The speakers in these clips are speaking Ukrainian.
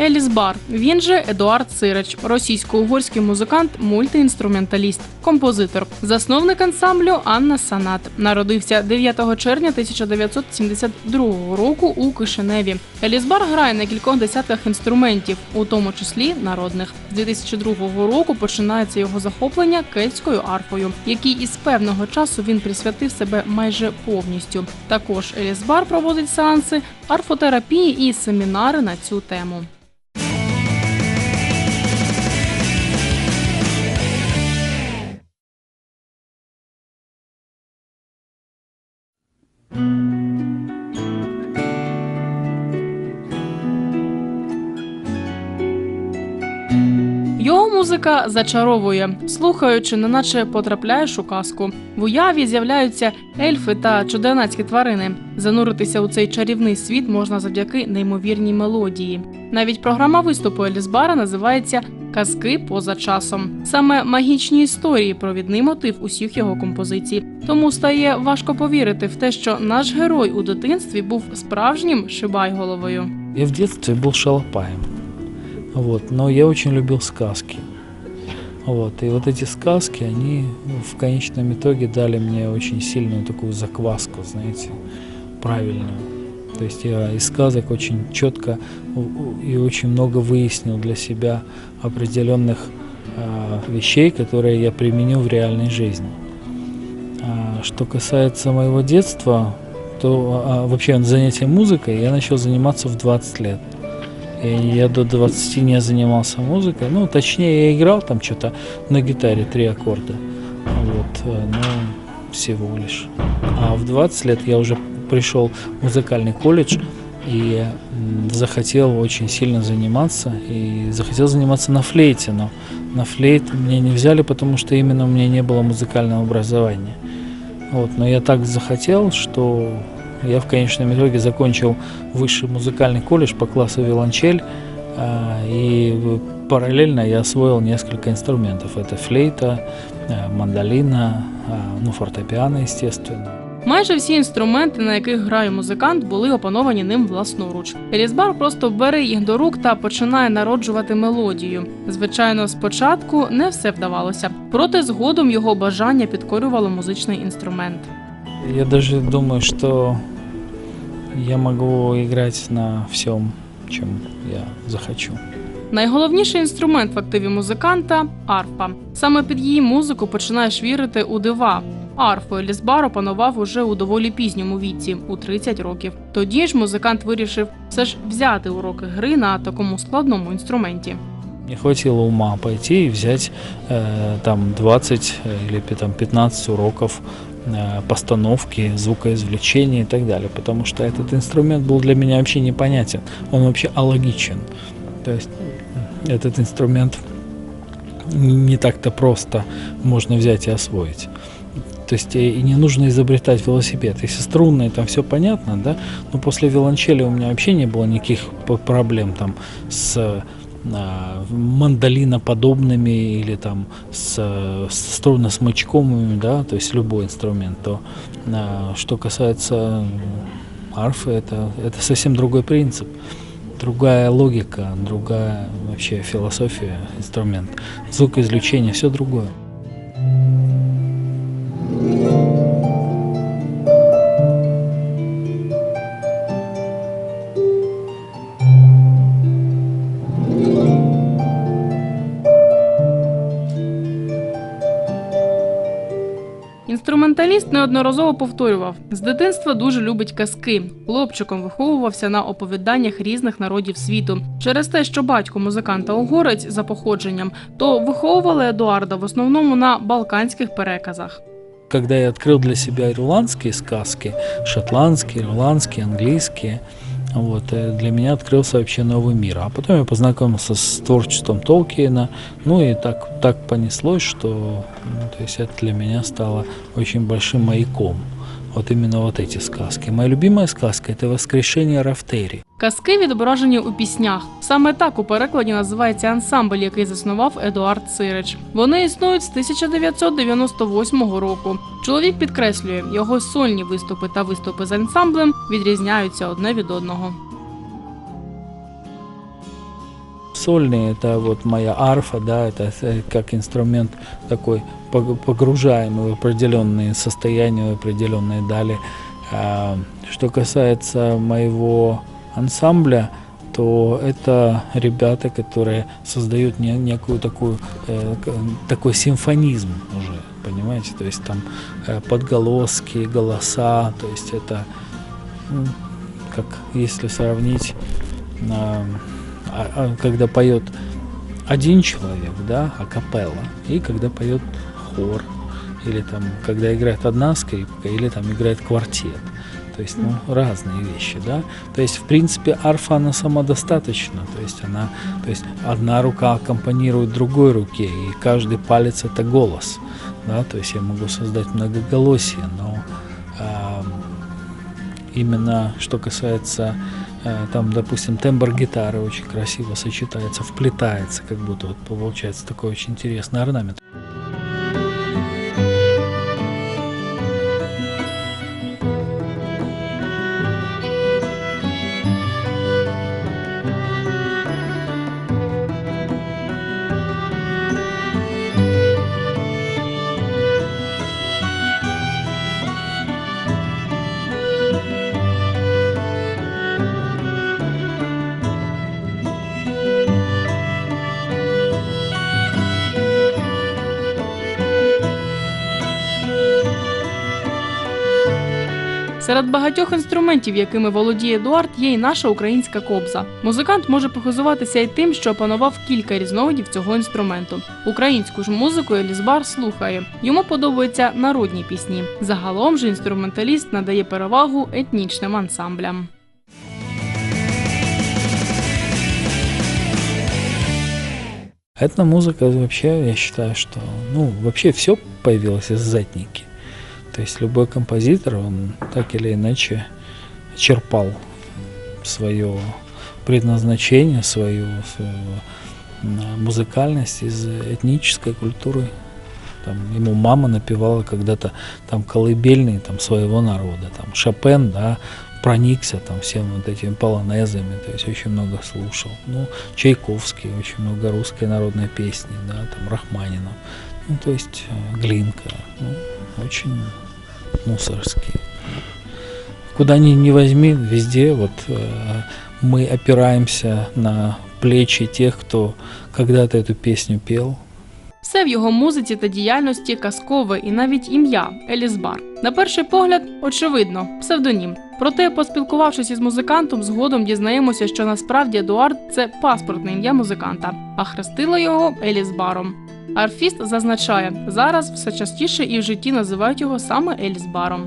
Еліс Бар, він же Едуард Сирич, російсько-угорський музикант, мультиінструменталіст, композитор, засновник ансамблю Анна Санат. Народився 9 червня 1972 року у Кишиневі. Еліс Бар грає на кількох десятках інструментів, у тому числі народних. З 2002 року починається його захоплення кельтською арфою, якій із певного часу він присвятив себе майже повністю. Також Еліс Бар проводить сеанси арфотерапії і семінари на цю тему. Музика зачаровує, слухаючи, неначе потрапляєш у казку. В уяві з'являються ельфи та чудернацькі тварини. Зануритися у цей чарівний світ можна завдяки неймовірній мелодії. Навіть програма виступу Елісбара називається Казки поза часом. Саме магічні історії провідний мотив усіх його композицій. Тому стає важко повірити в те, що наш герой у дитинстві був справжнім шибайголовою. Я в детстве был шалопаем. Вот, но я очень любил сказки. Вот, и вот эти сказки, они в конечном итоге дали мне очень сильную такую закваску, знаете, правильную. То есть я из сказок очень четко и очень много выяснил для себя определенных а, вещей, которые я применил в реальной жизни. А, что касается моего детства, то а, вообще занятия музыкой я начал заниматься в 20 лет. Я до 20 не занимался музыкой. Ну, точнее, я играл там что-то на гитаре три аккорда. Вот, но всего лишь. А в 20 лет я уже пришел в музыкальный колледж и захотел очень сильно заниматься. И захотел заниматься на флейте, но на флейт меня не взяли, потому что именно у меня не было музыкального образования. Вот, но я так захотел, что я в конечном итоге закончил высший музыкальный колледж по классу виолончель, а, и в- параллельно я освоил несколько инструментов. Это флейта, э, мандолина, а, ну, фортепиано, естественно. Майже всі інструменти, на яких грає музикант, були опановані ним власноруч. Елісбар просто бере їх до рук та починає народжувати мелодію. Звичайно, спочатку не все вдавалося, проте згодом його бажання підкорювало музичний інструмент. Я даже думаю, что я могу играть на всем, чем я захочу. Найголовніший інструмент в активі музиканта арфа. Саме під її музику починаєш вірити у дива. Арфу Елісбар опанував уже у доволі пізньому віці, у 30 років. Тоді ж музикант вирішив все ж взяти уроки гри на такому складному інструменті. Мне хватило ума пойти и взять э, там 20 или там, 15 уроков э, постановки, звукоизвлечения и так далее, потому что этот инструмент был для меня вообще непонятен, он вообще алогичен. То есть м, этот инструмент не так-то просто можно взять и освоить. То есть э, и не нужно изобретать велосипед. Если струнные, там все понятно, да, но после виолончели у меня вообще не было никаких проблем там с мандолиноподобными или там с, с струнно-смычковыми, да, то есть любой инструмент, то а, что касается арфы, это, это совсем другой принцип, другая логика, другая вообще философия инструмент, звукоизвлечение, все другое. Інструменталіст неодноразово повторював: з дитинства дуже любить казки. Хлопчиком виховувався на оповіданнях різних народів світу. Через те, що батько музиканта угорець за походженням, то виховували Едуарда в основному на балканських переказах. Когда я открыл для себя ирландские сказки, шотландские, ирландские, английские, вот, э, для меня открылся вообще новый мир. А потом я познакомился с творчеством Толкиена, ну и так, так понеслось, что ну, то есть это для меня стало очень большим маяком. Вот именно вот эти сказки. Моя любимая сказка – это воскрешення Рафтері. Казки відображені у піснях. Саме так у перекладі називається ансамбль, який заснував Едуард Сирич. Вони існують з 1998 року. Чоловік підкреслює, його сольні виступи та виступи з ансамблем відрізняються одне від одного. Сольные, это вот моя арфа, да, это э, как инструмент такой пог- погружаемый в определенные состояния, в определенные дали. А, Что касается моего ансамбля, то это ребята, которые создают не- некую такую, э, такой симфонизм уже, понимаете, то есть там э, подголоски, голоса, то есть это ну, как если сравнить, когда поет один человек, да, акапелла, и когда поет хор, или там, когда играет одна скрипка, или там играет квартет. То есть, ну, разные вещи, да. То есть, в принципе, арфа, она самодостаточна. То есть, она, то есть, одна рука аккомпанирует другой руке, и каждый палец это голос, да. То есть, я могу создать многоголосие, но ам, именно что касается э, там, допустим, тембр гитары очень красиво сочетается, вплетается, как будто вот получается такой очень интересный орнамент. Серед багатьох інструментів, якими володіє Едуард, є і наша українська кобза. Музикант може похизуватися й тим, що опанував кілька різновидів цього інструменту. Українську ж музику Елізбар слухає. Йому подобаються народні пісні. Загалом же інструменталіст надає перевагу етнічним ансамблям. Эта музыка вообще, я считаю, что, ну, вообще все появилось из затники. То есть любой композитор, он так или иначе черпал свое предназначение, свою, свою музыкальность из этнической культуры. Там, ему мама напевала когда-то там колыбельные там, своего народа. Там Шопен, да, проникся там всем вот этими полонезами, то есть очень много слушал. Ну, Чайковский, очень много русской народной песни, да, там Рахманинов. Ну, то есть э, Глинка, ну, очень мусорские. Куда ни, ни возьми, везде вот э, мы опираемся на плечи тех, кто когда-то эту песню пел, Все в його музиці та діяльності казкове і навіть ім'я Елізбар. На перший погляд, очевидно, псевдонім. Проте, поспілкувавшись із музикантом, згодом дізнаємося, що насправді Едуард це паспортне ім'я музиканта, а хрестила його Елізбаром. Арфіст зазначає, зараз все частіше і в житті називають його саме Елізбаром.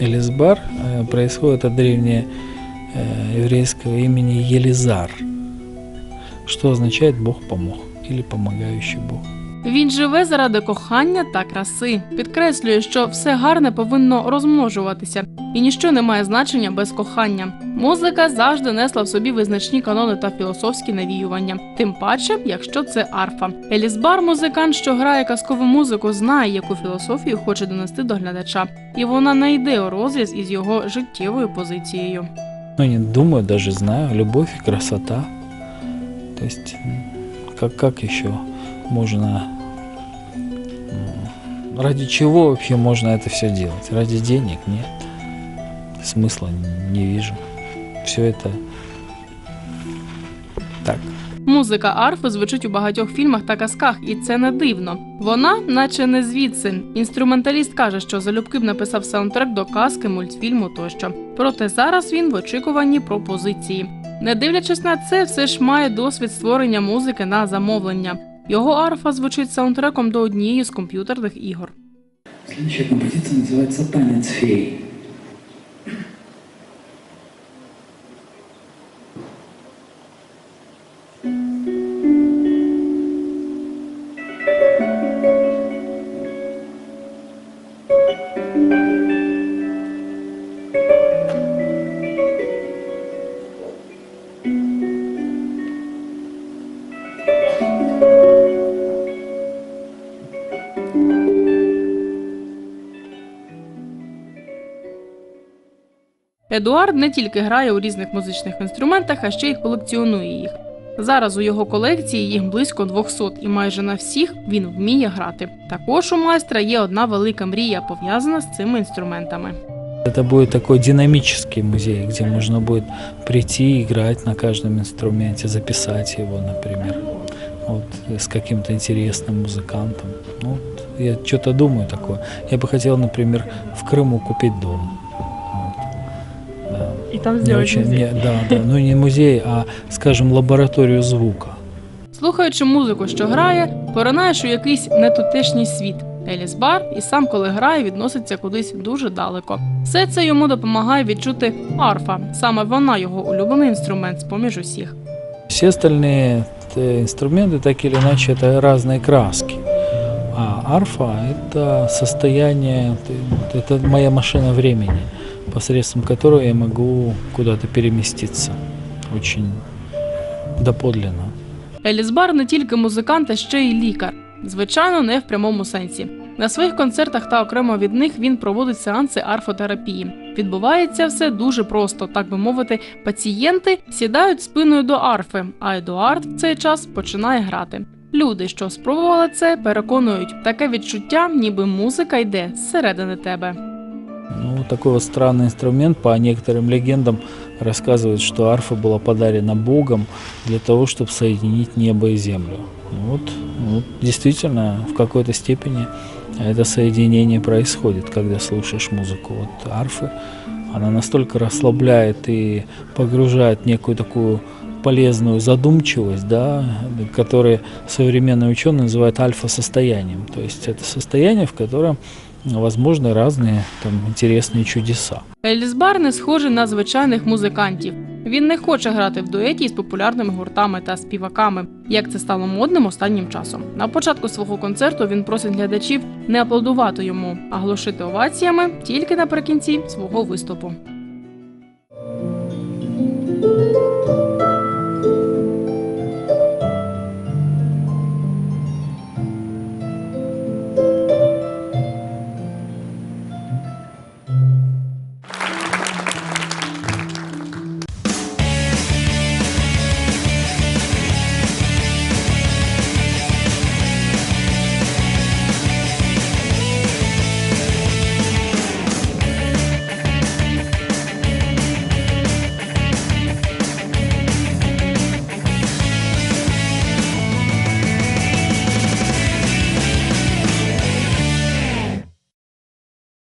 Элисбар э, происходит от древнего э, еврейского имени Елизар, что означает «Бог помог» или «помогающий Бог». Він живе заради кохання та краси. Підкреслює, що все гарне повинно розмножуватися, і ніщо не має значення без кохання. Музика завжди несла в собі визначні канони та філософські навіювання. Тим паче, якщо це арфа. Елісбар, музикант, що грає казкову музику, знає, яку філософію хоче донести до глядача, і вона не йде у розріз із його життєвою позицією. Ну, не думаю, даже знаю, любовь и красота. То есть, как, как еще можно... Ради чего вообще можно это все делать? Ради денег? Нет Смысла н- не вижу. Все это так. Музика арфи звучить у багатьох фільмах та казках, і це не дивно. Вона, наче не звідси. Інструменталіст каже, що залюбки б написав саундтрек до казки, мультфільму тощо. Проте зараз він в очікуванні пропозиції. Не дивлячись на це, все ж має досвід створення музики на замовлення. Його арфа звучить саундтреком до однієї з комп'ютерних ігор. Следующая композиция называется «Танец феи». Едуард не тільки грає у різних музичних інструментах, а ще й колекціонує їх. Зараз у його колекції їх близько 200, і майже на всіх він вміє грати. Також у майстра є одна велика мрія, пов'язана з цими інструментами. Это будет такой динамический музей, где можно будет прийти и играть на каждом инструменте, записать его, например, вот, с каким-то интересным музыкантом. Ну, вот, я что-то думаю такое. Я бы хотел, например, в Крыму купить дом. Вот. Да. І там Не очень, не- да, да, ну не музей, а, скажем, лабораторию звука. Слухаючи музику, що грає, поринаєш у якийсь нетутешній світ. Еліс Бар і сам, коли грає, відноситься кудись дуже далеко. Все це йому допомагає відчути арфа. Саме вона його улюблений інструмент з поміж усіх. Все остальные э, инструменты, так или иначе, это разные краски. А арфа – это состояние, т- это моя машина времени, посредством которой я могу куда-то переместиться очень доподлинно. Еліс Бар не тільки музикант, а ще й лікар. Звичайно, не в прямому сенсі. На своїх концертах та окремо від них він проводить сеанси арфотерапії. Відбувається все дуже просто, так би мовити, пацієнти сідають спиною до арфи, а Едуард в цей час починає грати. Люди, що спробували це, переконують, таке відчуття, ніби музика йде зсередини тебе. Ну, такой вот странный инструмент, по некоторым легендам, рассказывают, что арфа была подарена Богом для того, чтобы соединить небо и землю. Ну Вот, вот действительно, в какой-то степени это соединение происходит, когда слушаешь музыку. Вот арфы, она настолько расслабляет и погружает некую такую полезную задумчивость, да, которую современные ученые называют альфа-состоянием. То есть это состояние, в котором возможны разные там интересные чудеса. Еліс Бар не схожий на звичайних музикантів. Він не хоче грати в дуеті з популярними гуртами та співаками, як це стало модним останнім часом. На початку свого концерту він просить глядачів не аплодувати йому, а глушити оваціями тільки наприкінці свого виступу.